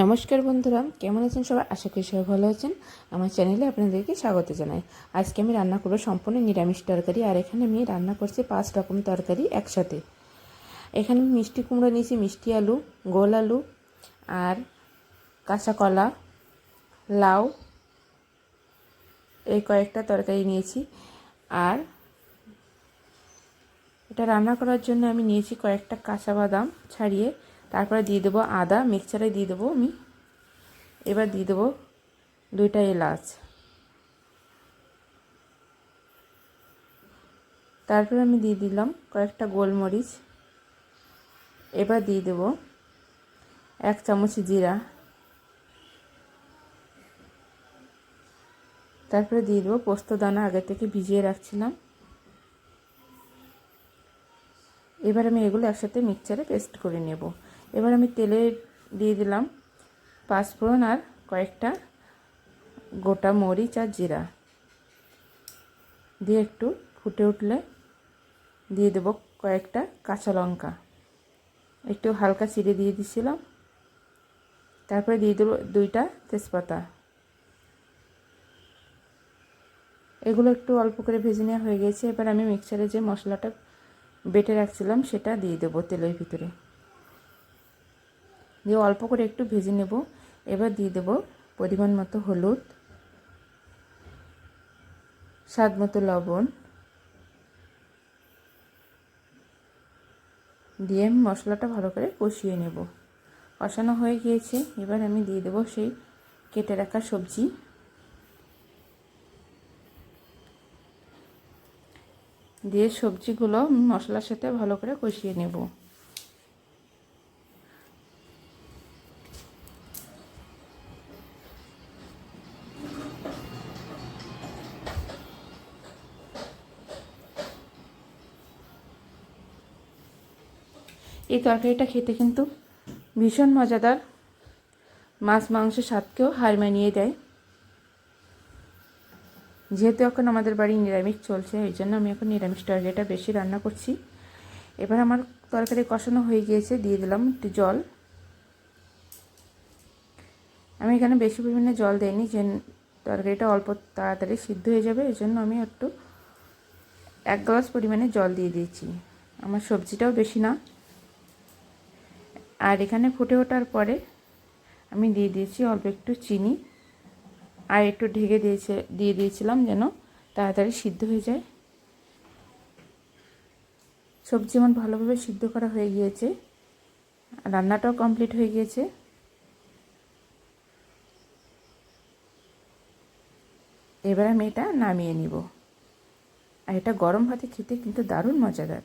নমস্কার বন্ধুরা, কেমন আছেন সবাই? আশা করি সবাই ভালো আছেন। আমার চ্যানেলে আপনাদেরকে স্বাগত জানাই। আজকে আমি রান্না করব সম্পূর্ণ নিরামিষ তরকারি, আর এখানে আমি রান্না করছি পাঁচ রকম তরকারি একসাথে। এখানে আমি মিষ্টি কুমড়ো নিয়েছি, মিষ্টি আলু, গোল আলু, আর কাঁচা কলা, লাউ, এই কয়েকটা তরকারি নিয়েছি। আর এটা রান্না করার জন্য আমি নিয়েছি কয়েকটা কাঁচা বাদাম ছাড়িয়ে তারপরে দিয়ে দেবো আদা মিক্সচারে দিয়ে দেবো আমি। এবার দিয়ে দেবো দুইটা এলাচ। তারপরে আমি দিয়ে দিলাম কয়েকটা গোলমরিচ। এবার দিয়ে দেবো এক চামচ জিরা। তারপরে দিয়ে দেবো পোস্ত দানা, আগে থেকে ভিজিয়ে রাখছিলাম। এবার আমি এগুলো একসাথে মিক্সচারে পেস্ট করে নেব। এবার আমি তেলে দিয়ে দিলাম পাঁচফোড়ন আর কয়েকটা গোটা মরিচ আর জিরা। দিয়ে একটু ফুটে উঠলে দিয়ে দেব কয়েকটা কাঁচা লঙ্কা। একটু হালকা চিড়ে দিয়ে দিছিলাম। তারপরে দিয়ে দেবো দুইটা তেজপাতা। এগুলো একটু অল্প করে ভেজে নেওয়া হয়ে গেছে। এবার আমি মিক্সারে যে মশলাটা বেটে রাখছিলাম সেটা দিয়ে দেবো তেলের ভিতরে। দিয়ে অল্প করে একটু ভেজে নেব। এবার দিয়ে দেব পরিমাণ মতো হলুদ, স্বাদ মতো লবণ। দিয়ে মশলাটা ভালো করে কষিয়ে নেব। কষানো হয়ে গিয়েছে। এবার আমি দিয়ে দেবো সেই কেটে রাখা সবজি। দিয়ে সবজিগুলো মশলার সাথে ভালো করে কষিয়ে নেব। এই তরকারিটা খেতে কিন্তু ভীষণ মজাদার। মাছ মাংসের স্বাদকেও হার মানিয়ে দেয়। যেহেতু এখন আমাদের বাড়ি নিরামিষ চলছে, এই জন্য আমি এখন নিরামিষ তরকারিটা বেশি রান্না করছি। এবার আমার তরকারি কষানো হয়ে গিয়েছে, দিয়ে দিলাম একটু জল। আমি এখানে বেশি পরিমাণে জল দিইনি, যে তরকারিটা অল্প তাড়াতাড়ি সিদ্ধ হয়ে যাবে, এই জন্য আমি একটু এক গ্লাস পরিমাণে জল দিয়ে দিয়েছি। আমার সবজিটাও বেশি না। আর এখানে ফুটে ওঠার পরে আমি দিয়ে দিয়েছি অল্প একটু চিনি আর একটু ঢেকে দিয়েছে, দিয়ে দিয়েছিলাম যেন তাড়াতাড়ি সিদ্ধ হয়ে যায়। সবজি আমার ভালোভাবে সিদ্ধ করা হয়ে গিয়েছে, রান্নাটাও কমপ্লিট হয়ে গিয়েছে। এবার আমি এটা নামিয়ে নিব। আর এটা গরম ভাতে খেতে কিন্তু দারুণ মজাদার।